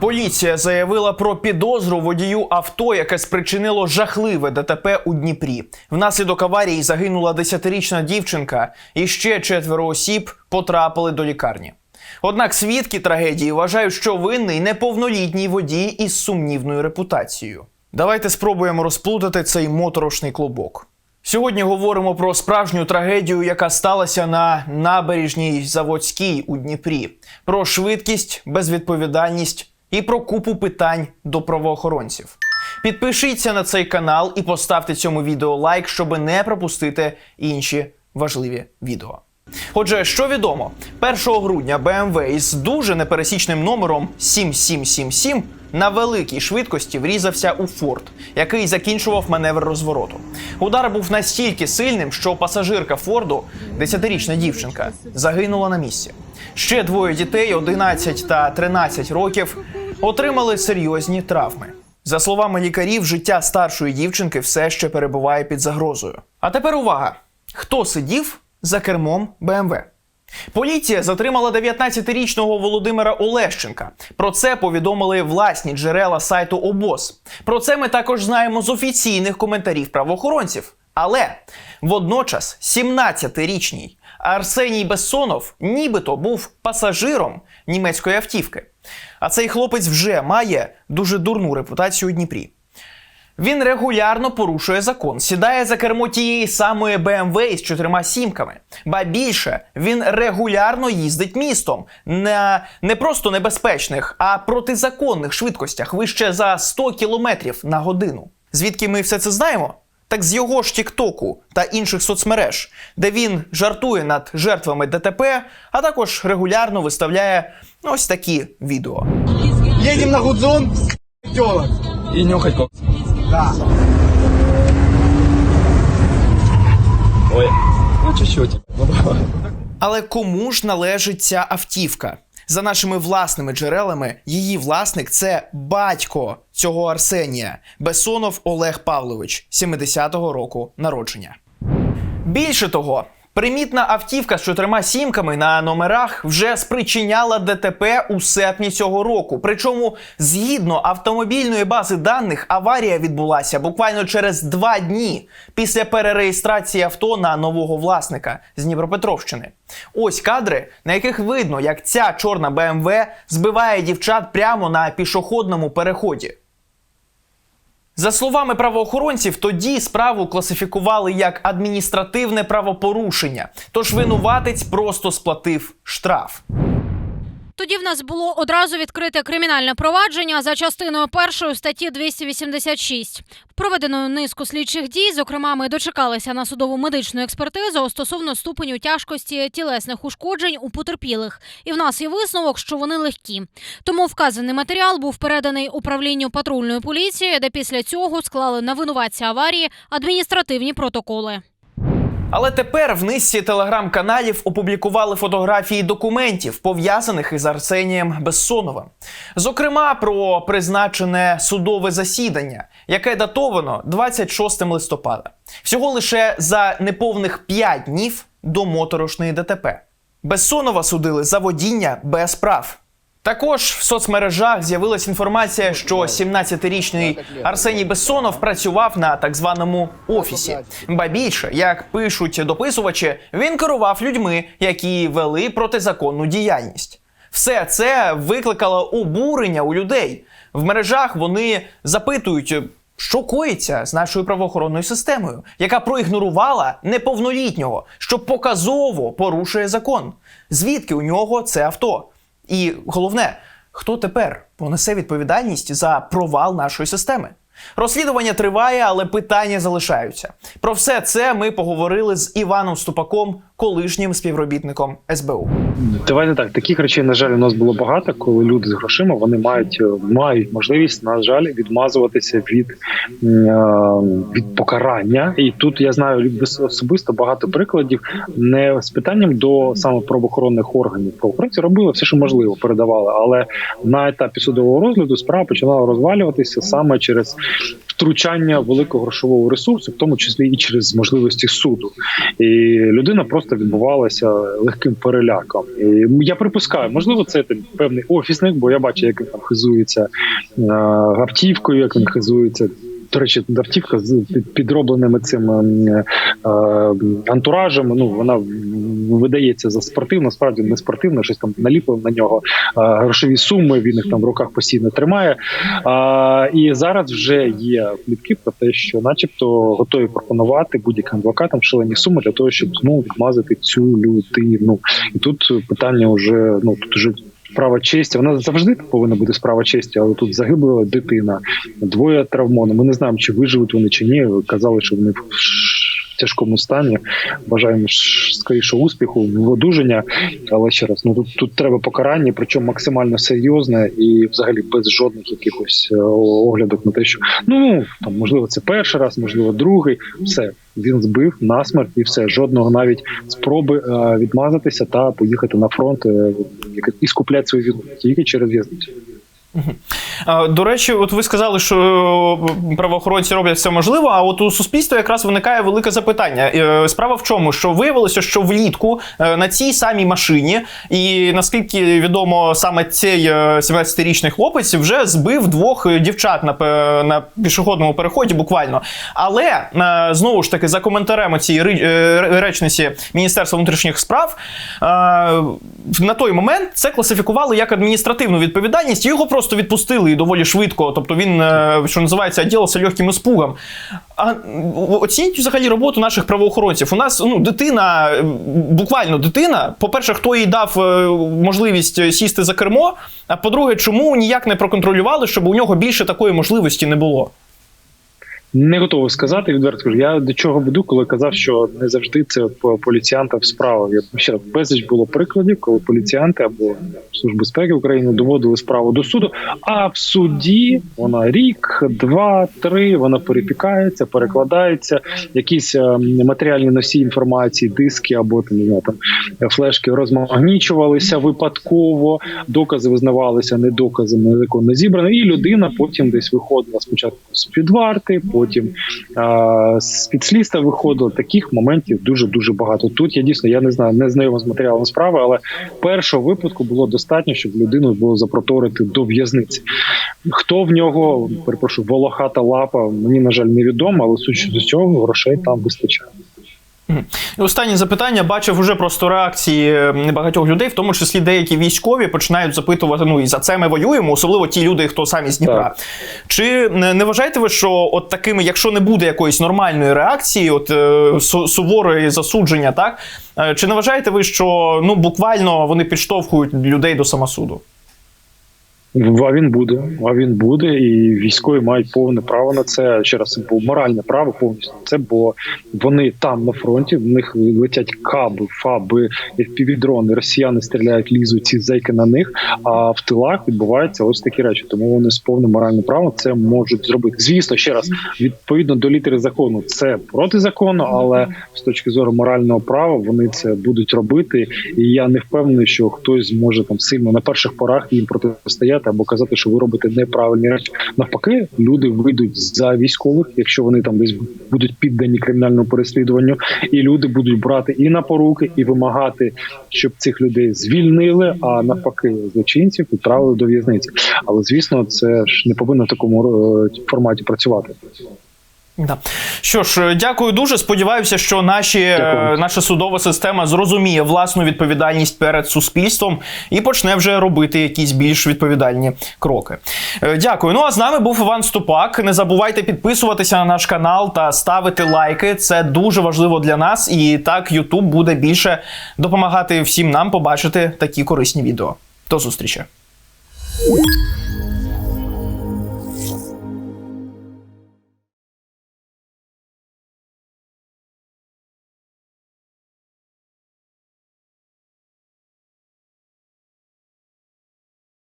Поліція заявила про підозру водію авто, яке спричинило жахливе ДТП у Дніпрі. Внаслідок аварії загинула 10-річна дівчинка, і ще четверо осіб потрапили до лікарні. Однак свідки трагедії вважають, що винний неповнолітній водій із сумнівною репутацією. Давайте спробуємо розплутати цей моторошний клубок. Сьогодні говоримо про справжню трагедію, яка сталася на набережній Заводській у Дніпрі, про швидкість, безвідповідальність і про купу питань до правоохоронців. Підпишіться на цей канал і поставте цьому відео лайк, щоб не пропустити інші важливі відео. Отже, що відомо, 1 грудня BMW із дуже непересічним номером 7777 на великій швидкості врізався у форт, який закінчував маневр розвороту. Удар був настільки сильним, що пасажирка Форду, 10-річна дівчинка, загинула на місці. Ще двоє дітей, 11 та 13 років, отримали серйозні травми. За словами лікарів, життя старшої дівчинки все ще перебуває під загрозою. А тепер увага: хто сидів за кермом БМВ? Поліція затримала 19-річного Володимира Олещенка. Про це повідомили власні джерела сайту ОБОС. Про це ми також знаємо з офіційних коментарів правоохоронців. Але водночас 17-річний Арсеній Бессонов нібито був пасажиром німецької автівки. А цей хлопець вже має дуже дурну репутацію у Дніпрі. Він регулярно порушує закон, сідає за кермо тієї самої BMW із чотирма сімками. Ба більше він регулярно їздить містом на не просто небезпечних, а протизаконних швидкостях вище за 100 км на годину. Звідки ми все це знаємо? Так з його ж Тіктоку та інших соцмереж, де він жартує над жертвами ДТП, а також регулярно виставляє ось такі відео. Едем на Гудзон. И нюхать кокс. Да. Ой. Ну, чуть-чуть. Але кому ж належить ця автівка? За нашими власними джерелами, її власник це батько цього Арсенія Бесонов Олег Павлович, 70-го року народження. Більше того, примітна автівка з чотирма сімками на номерах вже спричиняла ДТП у серпні цього року. Причому, згідно автомобільної бази даних, аварія відбулася буквально через два дні після перереєстрації авто на нового власника з Дніпропетровщини. Ось кадри, на яких видно, як ця чорна БМВ збиває дівчат прямо на пішохідному переході. За словами правоохоронців, тоді справу класифікували як адміністративне правопорушення, тож винуватець просто сплатив штраф. Тоді в нас було одразу відкрите кримінальне провадження за частиною першої статті 286. Проведено низку слідчих дій. Зокрема, ми дочекалися на судову медичну експертизу стосовно ступеню тяжкості тілесних ушкоджень у потерпілих. І в нас є висновок, що вони легкі. Тому вказаний матеріал був переданий управлінню патрульної поліції, де після цього склали на винуватця аварії адміністративні протоколи. Але тепер в низці телеграм-каналів опублікували фотографії документів, пов'язаних із Арсенієм Бессоновим. Зокрема, про призначене судове засідання, яке датовано 26 листопада. Всього лише за неповних 5 днів до моторошної ДТП. Бессонова судили за водіння без прав. Також в соцмережах з'явилась інформація, що 17-річний Арсеній Бессонов працював на так званому офісі. Ба більше, як пишуть дописувачі, він керував людьми, які вели протизаконну діяльність. Все це викликало обурення у людей. В мережах вони запитують. Що коїться з нашою правоохоронною системою, яка проігнорувала неповнолітнього, що показово порушує закон? Звідки у нього це авто? І головне, хто тепер понесе відповідальність за провал нашої системи? Розслідування триває, але питання залишаються. Про все це ми поговорили з Іваном Ступаком, колишнім співробітником СБУ. Давайте так. Таких речей, на жаль, у нас було багато, коли люди з грошима вони мають е, мають можливість, на жаль, відмазуватися від, е, від покарання. І тут я знаю особисто багато прикладів не з питанням до саме правоохоронних органів. Правоохоронці робили все, що можливо, передавали, але на етапі судового розгляду справа починала розвалюватися саме через втручання великого грошового ресурсу, в тому числі і через можливості суду. І людина просто відбувалася легким переляком. І я припускаю, можливо, це там певний офісник, бо я бачу, як він там хизується е, автівкою, як він хизується. До речі, автівка з під- підробленими цим е, е, антуражем. Ну вона видається за спортивно, справді не спортивно, щось там наліпив на нього грошові суми. Він їх там в руках постійно тримає. А, і зараз вже є плітки про те, що, начебто, готові пропонувати будь-яким адвокатам шалені суми для того, щоб знову відмазати цю людину. І тут питання вже ну тут вже. Справа честі, вона завжди повинна бути справа честі, але тут загибла дитина, двоє травмони. Ми не знаємо, чи виживуть вони чи ні. Казали, що вони тяжкому стані. Бажаємо скоріше успіху, одужання. Але ще раз, ну тут, тут треба покарання, причому максимально серйозне і взагалі без жодних якихось е, оглядок на те, що ну там можливо це перший раз, можливо, другий. Все він збив насмерть і все. Жодного навіть спроби е, відмазатися та поїхати на фронт е, і скупляти свою вину тільки через в'язницю. А, До речі, от ви сказали, що е, правоохоронці роблять все можливе, а от у суспільства якраз виникає велике запитання. Е, Справа в чому, що виявилося, що влітку е, на цій самій машині, і наскільки відомо, саме цей е, 17-річний хлопець вже збив двох е, дівчат на, на пішохідному переході, буквально. Але е, знову ж таки, за коментарем цієї е, речниці Міністерства внутрішніх справ, е, на той момент це класифікували як адміністративну відповідальність. Його просто відпустили і доволі швидко. Тобто він, е, що називається, ділався легким іспугом. А оцініть взагалі роботу наших правоохоронців. У нас ну дитина, е, буквально дитина. По-перше, хто їй дав е, можливість сісти за кермо. А по-друге, чому ніяк не проконтролювали, щоб у нього більше такої можливості не було? Не готовий сказати відверто. Я до чого веду, коли казав, що не завжди це по поліціянтам справа. Я ще безліч було прикладів, коли поліціянти або служба безпеки України доводили справу до суду. А в суді вона рік, два, три. Вона перепікається, перекладається. Якісь е, матеріальні носії інформації, диски або там не знаю, там флешки розмагнічувалися випадково, докази визнавалися не доказами незаконно зібрані, і людина потім десь виходила спочатку з під варти, потім з під виходила. Таких моментів дуже дуже багато. Тут я дійсно я не знаю, не знайома з матеріалом справи, але першого випадку було достатньо, щоб людину було запроторити до в'язниці. Хто в нього перепрошую, волохата лапа? Мені на жаль невідомо, але судячи до цього грошей там вистачає. І останнє запитання бачив уже просто реакції е, багатьох людей, в тому числі деякі військові починають запитувати: ну і за це ми воюємо, особливо ті люди, хто самі з Дніпра. Так. Чи не не вважаєте ви, що от такими, якщо не буде якоїсь нормальної реакції, от е, су- суворої засудження, так е, чи не вважаєте ви, що ну буквально вони підштовхують людей до самосуду? А він буде, а він буде, і військові мають повне право на це. Ще раз бо моральне право повністю це, бо вони там на фронті, в них летять каби, фаби, півдрони, росіяни стріляють, лізуть ці зайки на них. А в тилах відбуваються ось такі речі. Тому вони з повним моральним правом це можуть зробити. Звісно, ще раз відповідно до літери закону, це протизаконно, але з точки зору морального права вони це будуть робити. І я не впевнений, що хтось зможе там сильно на перших порах їм протистояти або казати, що ви робите неправильні речі. Навпаки, люди вийдуть за військових, якщо вони там десь будуть піддані кримінальному переслідуванню, і люди будуть брати і на поруки, і вимагати, щоб цих людей звільнили, а навпаки, злочинців відправили до в'язниці. Але звісно, це ж не повинно в такому е, форматі працювати. Да. Що ж, е, дякую дуже. Сподіваюся, що наші, е, Дякую. наша судова система зрозуміє власну відповідальність перед суспільством і почне вже робити якісь більш відповідальні кроки. Е, Дякую. Ну а з нами був Іван Ступак. Не забувайте підписуватися на наш канал та ставити лайки. Це дуже важливо для нас. І так YouTube буде більше допомагати всім нам побачити такі корисні відео. До зустрічі.